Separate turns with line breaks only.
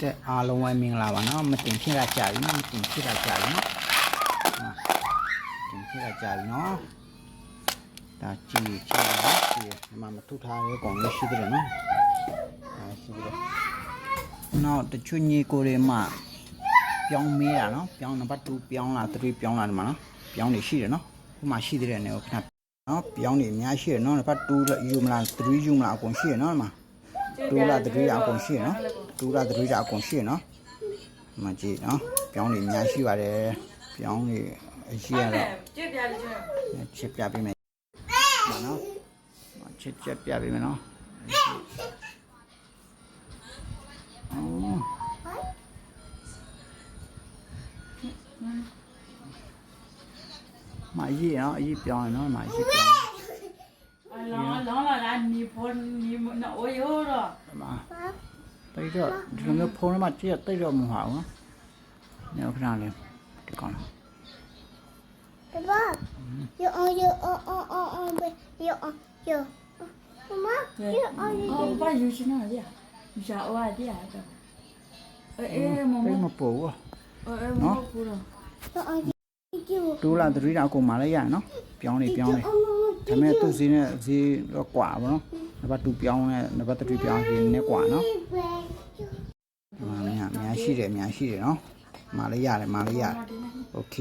တဲ့အားလုံးပဲမင်္ဂလာပါနော်မတင်ဖြစ်တာကြာပြီနော်မတင်ဖြစ်တာကြာပြီနော်မတင်ဖြစ်တာကြာပြီနော်ဒါကြည့်ကြည့်နော်ကြည့်ဒီမှာမထုထားရဲကောင်လေးရှိသေးတယ်နော်အဲရှိသေးတယ်နောက်တချွညီကိုတွေမှပြောင်းမေးတာနော်ပြောင်းနံပါတ်2ပြောင်းလာ3ပြောင်းလာဒီမှာနော်ပြောင်းနေရှိတယ်နော်ဟိုမှာရှိသေးတယ်နေခဏနော်ပြောင်းနေအများရှိတယ်နော်နံပါတ်2ယူမလား3ယူမလားအကုန်ရှိတယ်နော်ဒီမှာ တူလာတတိယအကုန်ရှိရနော်တူလာတတိယအကုန်ရှိရနော်ဒီမကြည့်နော်ပြောင်းနေအများရှိပါတယ်ပြောင်းနေအရှိရတော့
ကြည့်ပြလိမ့်ချင်
ချစ်ပြပေးမယ်မနော်ချစ်ချက်ပြပေးမယ်နော်အော်မအကြီးနော်အကြီးပြောင်းရနော်မအကြီးပြောင်း
အ လောင်းလောင်းလာတာနီဖွန်နီမနော်အိုယိုတော့
ဒီမှာတိတ်တော့ဒီလိုမျိုးဖုန်းထဲမှာကြည့်ရတိတ်တော့မဟုတ်ဘူးနော်ညခဏလေးဒီကောင်လား
Papa, you on you on on on on you on you. Mama, you on
အော်
you.
ဘာယူချင်တာလဲယူချအော်အတရားတော့အေးမမ
တိတ်မပူဘူး
အေးမဘူးတော့
You on you.
တူလာသတိတာအကုန်မလိုက်ရနော် ပြောင်းနေပြောင်းနေ ဒါပေမဲ့သူ့ဈေးနဲ့ဈေးတော့ကွာပါနော်နံပါတ်2ပြောင်းနဲ့နံပါတ်3ပြောင်းဈေးနဲ့ကွာနော်ဒီမှာအများအများရှိတယ်အများရှိတယ်နော်မလေးရတယ်မလေးရတယ်โอเค